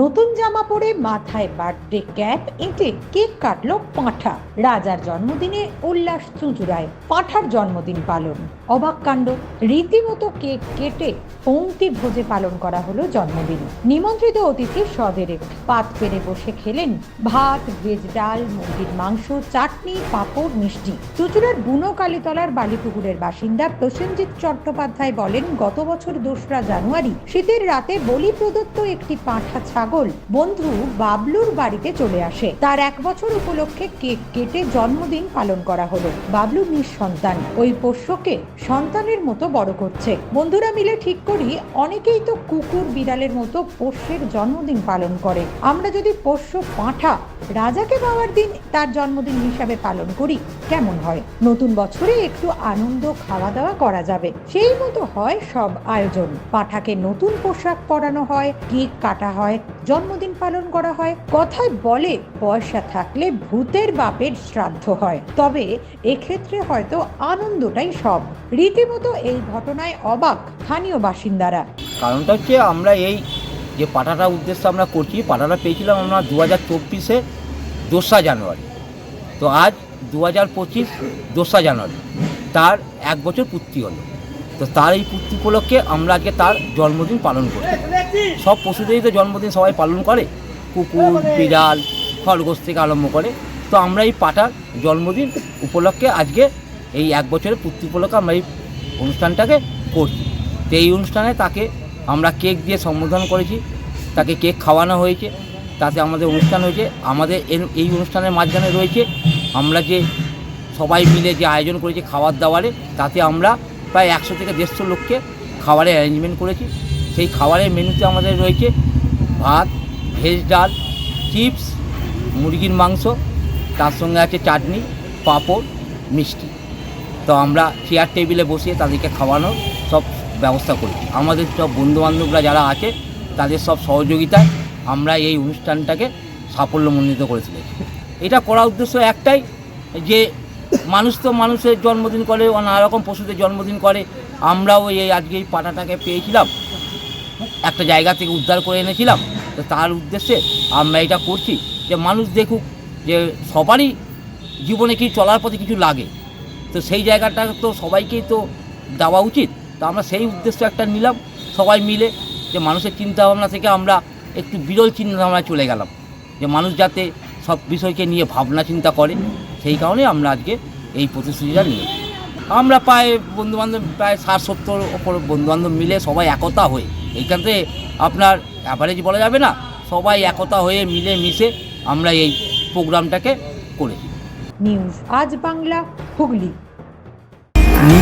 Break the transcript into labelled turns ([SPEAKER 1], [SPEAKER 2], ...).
[SPEAKER 1] নতুন জামা পরে মাথায় বার্থডে ক্যাপ এঁটে কেক কাটলো পাঁঠা। রাজার জন্মদিনে উল্লাস চুঁচুড়ায় পাঁঠার জন্মদিন পালন। অবাক কাণ্ড, রীতিমতো কেক কেটে পংক্তি ভোজে পালন করা হলো জন্মদিন। নিমন্ত্রিত অতিথি সদেরে পাত পেরে বসে খেলেন ভাত, ভেজ ডাল, মুরগির মাংস, চাটনি, পাঁপড়, মিষ্টি। চুচুড়ার বুনো কালীতলার বালিপুকুরের বাসিন্দা প্রসেনজিৎ চট্টোপাধ্যায় বলেন, গত বছর দোসরা জানুয়ারি, শীতের রাতে বলি প্রদত্ত একটি পাঁঠা ছাগল, বন্ধু বাবলুর বাড়িতে চলে আসে। তার এক বছর উপলক্ষে কেক কেটে জন্মদিন পালন করা হলো। বাবলু নিঃসন্তান। ওই পোষ্যকে সন্তানের মতো বড় করছে। বন্ধুরা মিলে ঠিক করি, অনেকেই তো কুকুর বিড়ালের মতো পোষ্যের জন্মদিন পালন করে। আমরা যদি পোষ্য পাঁঠা রাজাকে পাওয়ার দিন তার জন্মদিন হিসাবে পালন করি, কেমন হয়? নতুন বছরে একটু আনন্দ খাওয়া দাওয়া করা যাবে। সেই মতো হয় সব আয়োজন। পাঠাকে নতুন পোশাক পরানো হয়, কেক কাটা হয় জন্মদিন পালন করা হয়। কথায় বলে, পয়সা থাকলে ভূতের বাপের শ্রাদ্ধ হয়। তবে এক্ষেত্রে হয়তো আনন্দটাই সব। রীতিমতো এই ঘটনায় অবাক স্থানীয় বাসিন্দারা।
[SPEAKER 2] কারণটা হচ্ছে আমরা এই যে পাটাটা উদ্দেশ্য আমরা করছি পাটাটা পেয়েছিলাম আমরা দু হাজার চব্বিশে দোসরা জানুয়ারি। তো আজ দু হাজার পঁচিশ দোসরা জানুয়ারি। তার এক বছর পূর্তি হলো। তো তার এই পূর্তি উপলক্ষে আমরা আজকে তার জন্মদিন পালন করি সব পশুদেরই তো জন্মদিন সবাই পালন করে। কুকুর বিড়াল খরগোশ থেকে আরম্ভ করে। তো আমরা এই পাটার জন্মদিন উপলক্ষে আজকে এই এক বছরের পূর্তি উপলক্ষে আমরা এই অনুষ্ঠানটাকে করছি। তো এই অনুষ্ঠানে তাকে আমরা কেক দিয়ে সম্বোধন করেছি তাকে কেক খাওয়ানো হয়েছে তাতে আমাদের অনুষ্ঠান হয়েছে আমাদের এই অনুষ্ঠানের মাঝখানে রয়েছে আমরা যে সবাই মিলে যে আয়োজন করেছি খাবার দাবারে তাতে আমরা প্রায় একশো থেকে দেড়শো লোককে খাবারের অ্যারেঞ্জমেন্ট করেছি। সেই খাবারের মেনুতে আমাদের রয়েছে ভাত, ভেজ ডাল, চিপস, মুরগির মাংস, তার সঙ্গে আছে চাটনি, পাঁপড়, মিষ্টি। তো আমরা চেয়ার টেবিলে বসিয়ে তাদেরকে খাওয়ানোর সব ব্যবস্থা করেছি। আমাদের সব বন্ধুবান্ধবরা যারা আছে, তাদের সব সহযোগিতায় আমরা এই অনুষ্ঠানটাকে সাফল্যমণ্ডিত করে তুলেছি। এটা করার উদ্দেশ্য একটাই, যে মানুষ তো মানুষের জন্মদিন করে, নানা রকম পশুদের জন্মদিন করে। আমরাও এই আজকে এই পাটাটাকে পেয়েছিলাম। একটা জায়গা থেকে উদ্ধার করে এনেছিলাম। তো তার উদ্দেশ্যে আমরা এটা করছি যে মানুষ দেখুক যে সবারই জীবনে কি চলার পথে কিছু লাগে। তো সেই জায়গাটা তো সবাইকেই তো দেওয়া উচিত। তো আমরা সেই উদ্দেশ্য একটা নিলাম, সবাই মিলে যে মানুষের চিন্তাভাবনা থেকে আমরা একটু বিরল চিন্তাভাবনায় চলে গেলাম। যে মানুষ যাতে সব বিষয়কে নিয়ে ভাবনা চিন্তা করে, সেই কারণে আমরা আজকে এই প্রতিশ্রুতিটা নিয়েছি আমরা প্রায় বন্ধুবান্ধব, প্রায় ষাট সত্তর ওপর বন্ধুবান্ধব মিলে সবাই একতা হয়ে এইখান থেকে আপনার অ্যাভারেজ বলা যাবে না, সবাই একতা হয়ে মিলে মিশে আমরা এই প্রোগ্রামটাকে করেছি।
[SPEAKER 1] নিউজ আজ বাংলা, হুগলি।